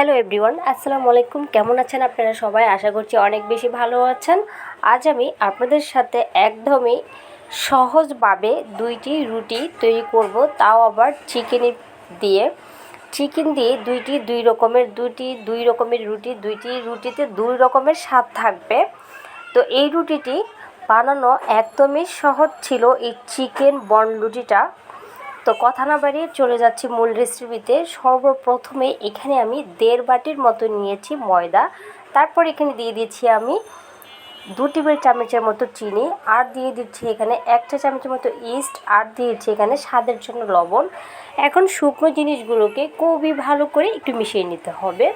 Hello everyone, আসসালামু আলাইকুম। কেমন আছেন আপনারা সবাই? আশা করছি অনেক বেশি ভালো আছেন। আজ আমি আপনাদের সাথে একদমই সহজভাবে দুইটি রুটি তৈরি করব। তাও আবার চিকেন দিয়ে। চিকেন দিয়ে দুইটি, দুই রকমের, দুইটি, দুই রকমের রুটি, দুইটি রুটিতে দুই রকমের স্বাদ থাকবে। তো এই রুটিটি বানানো একদমই সহজ ছিল এই চিকেন বন রুটিটা। তো কথা না বাড়িয়ে চলে যাচ্ছি মূল রেসিপিতে সর্বপ্রথমে এখানে আমি দেড় বাটির মতো নিয়েছি ময়দা। তারপর এখানে দিয়ে দিয়েছি আমি দু টেবিল চামচের মতো চিনি। আর দিয়ে দিচ্ছি এখানে একটা চামচের মতো ইস্ট আর দিয়েছি এখানে স্বাদের জন্য লবণ। এখন শুকনো জিনিসগুলোকে খুবই ভালো করে একটু মিশিয়ে নিতে হবে।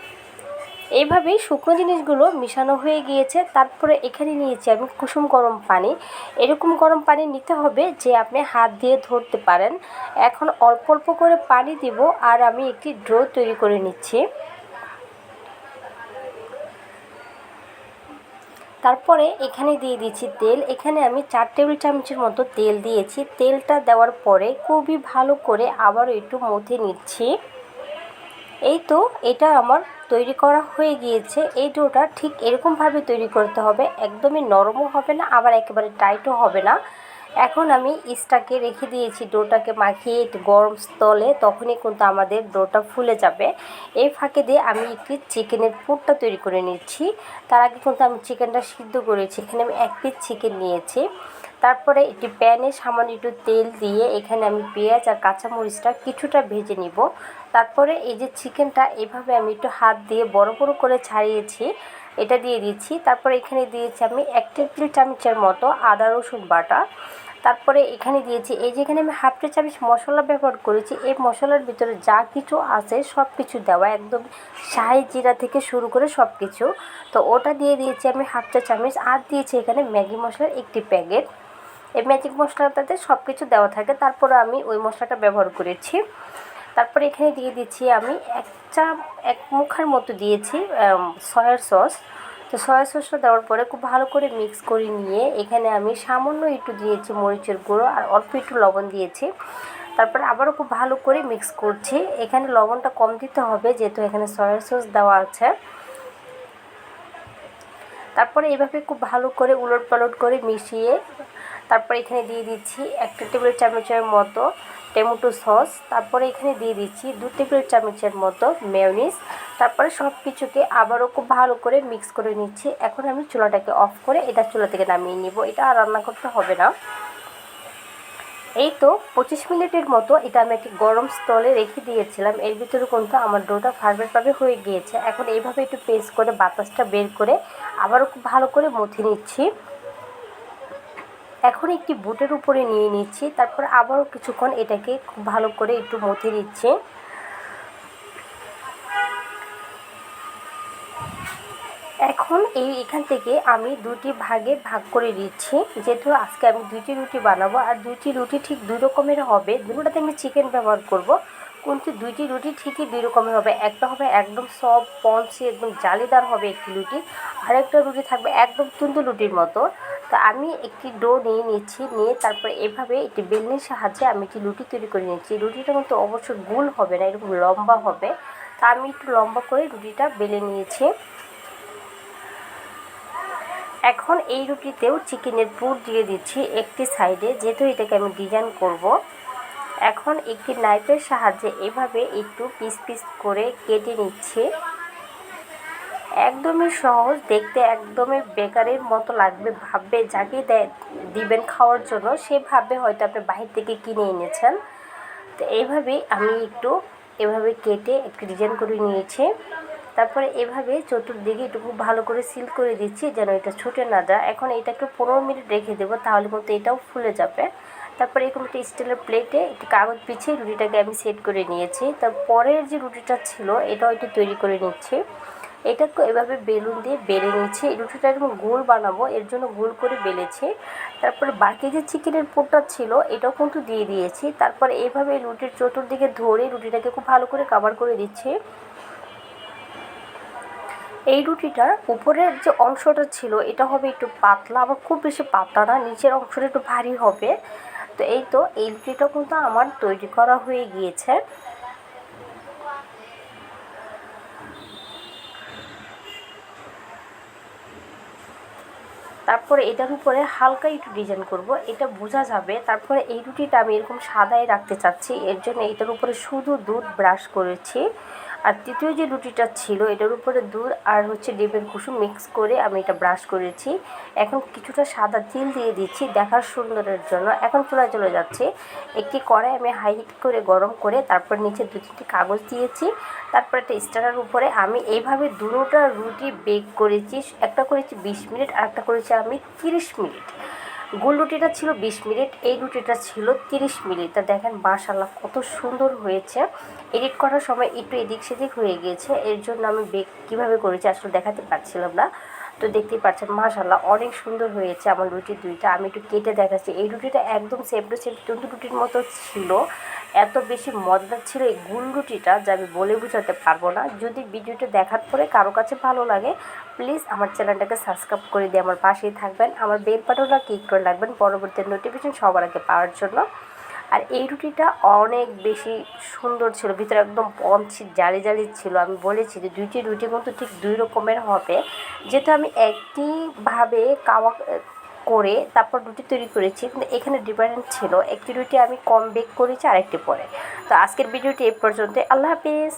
এইভাবেই শুকনো জিনিসগুলো মিশানো হয়ে গিয়েছে। তারপরে এখানে নিয়েছি আমি কুসুম গরম পানি। এরকম গরম পানি নিতে হবে যে আপনি হাত দিয়ে ধরতে পারেন। এখন অল্প অল্প করে পানি দিব আর আমি একটি ড্রো তৈরি করে নিচ্ছি। তারপরে এখানে দিয়ে দিচ্ছি তেল। এখানে আমি চার টেবিল চামচের মতো তেল দিয়েছি। তেলটা দেওয়ার পরে খুবই ভালো করে আবারও একটু মথে নিচ্ছি। এই তো, এটা আমার তৈরি করা হয়ে গিয়েছে। এই ডোটা ঠিক এরকমভাবে তৈরি করতে হবে। একদমই নরমও হবে না, আবার একেবারে টাইটও হবে না। এখন আমি ইস্টাকে রেখে দিয়েছি। ডোটাকে মাখিয়ে একটু গরম স্থলে তখনই কিন্তু আমাদের ডোটা ফুলে যাবে। এই ফাঁকে দিয়ে আমি একটি চিকেনের পুরটা তৈরি করে নিচ্ছি। তার আগে কিন্তু আমি চিকেনটা সিদ্ধ করেছি। এখানে আমি এক পিস চিকেন নিয়েছি। তারপরে একটি প্যানে সামান্য একটু তেল দিয়ে এখানে আমি পেঁয়াজ আর কাঁচামরিচটা কিছুটা ভেজে নিব। তারপরে এই যে চিকেনটা এভাবে আমি একটু হাত দিয়ে বড় বড় করে ছাড়িয়েছি, এটা দিয়ে দিচ্ছি। তারপরে এখানে দিয়েছি আমি এক টেবিল চামচের মতো আদা রসুন বাটা। তারপরে এখানে দিয়েছি, এই যেখানে আমি হাফ টে চামচ মশলা ব্যবহার করেছি, এই মশলার ভিতরে যা কিছু আছে সব কিছু দেওয়া, একদম শাহি জিরা থেকে শুরু করে সব কিছু তো ওটা দিয়ে দিয়েছি আমি হাফ চা চামচ আর দিয়েছি এখানে ম্যাগি মশলার একটি প্যাকেট। এই ম্যাজিক মশলাটাতে সব কিছু দেওয়া থাকে, তারপরে আমি ওই মশলাটা ব্যবহার করেছি। তারপরে এখানে দিয়ে দিচ্ছি আমি এক চা, এক মুখার মতো দিয়েছি সয়ার সস তো সয়া সসটা দেওয়ার পরে খুব ভালো করে মিক্স করে নিয়ে এখানে আমি সামান্য একটু দিয়েছি মরিচের গুঁড়ো আর অল্প একটু লবণ দিয়েছি। তারপর আবারও খুব ভালো করে মিক্স করছি। এখানে লবণটা কম দিতে হবে যেহেতু এখানে সয়া সস দেওয়া আছে। তারপরে এভাবে খুব ভালো করে উলট পালট করে মিশিয়ে তারপর এখানে দিয়ে দিচ্ছি একটা টেবিল চামচের মতো টমেটো সস, তারপরে এখানে দিয়ে দিচ্ছি দু টেবিল চামচের মতো মেয়নিস তারপরে সব কিছুকে আবারও খুব ভালো করে মিক্স করে নিচ্ছি। এখন আমি চুলাটাকে অফ করে এটা চুলা থেকে নামিয়ে নিব। এটা আর রান্না করতে হবে না। এই তো পঁচিশ মিনিটের মতো এটা আমি একটি গরম স্থলে রেখে দিয়েছিলাম। এর ভিতরে কিন্তু আমার ডোটা ফারফেটভাবে হয়ে গিয়েছে। এখন এইভাবে একটু পেস্ট করে বাতাসটা বের করে আবারও খুব ভালো করে মথে নিচ্ছি। এখন একটি বুটের উপরে নিয়ে নিচ্ছি, তারপর আবারও কিছুক্ষণ এটাকে খুব ভালো করে একটু মথে দিচ্ছি এখন এই এখান থেকে আমি দুটি ভাগে ভাগ করে দিচ্ছি যেহেতু আজকে আমি দুইটি রুটি বানাবো, আর দুইটি রুটি ঠিক দুই রকমের হবে। দুটোতে আমি চিকেন ব্যবহার করব। কিন্তু দুইটি রুটি ঠিকই দুই রকমের হবে। একটা হবে একদম সব পঞ্চি একদম জালিদার হবে একটি রুটি। আর একটা রুটি থাকবে একদম তুন্দু রুটির মতো। তো আমি একটি ডো নিয়ে নিচ্ছি, নিয়ে তারপরে এভাবে একটি বেলনির সাহায্যে আমি একটি রুটি তৈরি করে নিচ্ছি। রুটিটা কিন্তু অবশ্যই গোল হবে না, এরকম লম্বা হবে। তা আমি একটু লম্বা করে রুটিটা বেলে নিয়েছি। এখন এই রুটিতেও চিকেনের পুর দিয়ে দিচ্ছি একটি সাইডে যেহেতু এটাকে আমি ডিজাইন করব। এখন একটি নাইফের সাহায্যে এভাবে একটু পিস পিস করে কেটে নিচ্ছে। একদমই সহজ, দেখতে একদমই বেকারের মতো লাগবে। ভাববে, যাকে দিবেন খাওয়ার জন্য, সে ভাববে হয়তো আপনি বাহির থেকে কিনে এনেছেন। তো এইভাবেই আমি একটু এভাবে কেটে একটু ডিজাইন করে নিয়েছি। তারপরে এভাবে চতুর্দিকে একটু খুব ভালো করে সিল করে দিচ্ছি, যেন এটা ছুটে না যায়। এখন এটাকে পনেরো মিনিট রেখে দেবো, তাহলে কিন্তু এটাও ফুলে যাবে। তারপরে এরকম একটা স্টিলের প্লেটে একটি কাগজ পিছিয়ে রুটিটাকে আমি সেট করে নিয়েছি। তারপরের যে রুটিটা ছিল এটাও একটু তৈরি করে নিচ্ছি। এটাকে এভাবে বেলুন দিয়ে বেলে নিচ্ছি। এই রুটিটা এরকম গোল বানাবো, এর জন্য গোল করে বেলেছি। তারপরে বাকি যে চিকেনের পোটটা ছিল, এটাও কিন্তু দিয়ে দিয়েছি। তারপরে এইভাবে রুটির চতুর্দিকে ধরে রুটিটাকে খুব ভালো করে কাভার করে দিচ্ছি। এই রুটিটার উপরের যে অংশটা ছিল, এটা হবে একটু পাতলা, আবার খুব বেশি পাতলা না, নিচের অংশটা একটু ভারী হবে। তো এই তো এই লুচিটা কিন্তু আমার তৈরি করা হয়ে গিয়েছে। তারপরে এটার উপরে হালকা একটু ডিজাইন করব, এটা বোঝা যাবে। তারপরে এই রুটিটা আমি এরকম সাদাই রাখতে চাচ্ছি, এর জন্য এটার উপরে শুধু দুধ ব্রাশ করেছি। আর তৃতীয় যে রুটিটা ছিল, এটার উপরে দুধ আর হচ্ছে ডিমের কুসুম মিক্স করে আমি এটা ব্রাশ করেছি। এখন কিছুটা সাদা তিল দিয়ে দিচ্ছি দেখার সুন্দরের জন্য। এখন চলে চলে যাচ্ছে। একটি কড়াই আমি হাই হিট করে গরম করে তারপর নিচে দু তিনটি কাগজ দিয়েছি। তারপর একটা স্টারের উপরে আমি এইভাবে দুটোটা রুটি বেক করেছি। একটা করেছি বিশ মিনিট আর একটা করেছি আমি তিরিশ মিনিট। গোল রুটিটা ছিল বিশ মিনিট, এই রুটিটা ছিল তিরিশ মিনিট। তা দেখেন মাশাল্লাহ কত সুন্দর হয়েছে। এডিট করার সময় একটু এদিক সেদিক হয়ে গিয়েছে। এর জন্য আমি বেক কীভাবে করেছি আসলে দেখাতে পারছিলাম না। তো দেখতেই পাচ্ছেন মাশাল্লাহ অনেক সুন্দর হয়েছে আমার রুটির দুইটা। আমি একটু কেটে দেখাচ্ছি। এই রুটিটা একদম সেম টু সেম তন্দুর রুটির মতো ছিল। এত বেশি মজাদার ছিল এই গুল রুটিটা যা আমি বলে বোঝাতে পারব না। যদি ভিডিওটা দেখার পরে কারও কাছে ভালো লাগে প্লিজ আমার চ্যানেলটাকে সাবস্ক্রাইব করে দিয়ে আমার পাশেই থাকবেন। আমার বেল বাটনটা ক্লিক করে রাখবেন। পরবর্তী নোটিফিকেশন সবার আগে পাওয়ার জন্য। আর এই রুটিটা অনেক বেশি সুন্দর ছিল। ভিতরে একদম পঞ্চি জালি জালি ছিল। আমি বলেছি যে দুইটি রুটি কিন্তু ঠিক দুই রকমের হবে। যেহেতু আমি একটিভাবে কাওয়া করে তারপর রুটি তৈরি করেছি, কিন্তু এখানে ডিফারেন্ট ছিল। একটি রুটি আমি কম বেক করেছি, আরেকটি পরে। তো আজকের ভিডিওটি এই পর্যন্ত আল্লাহ হাফিজ।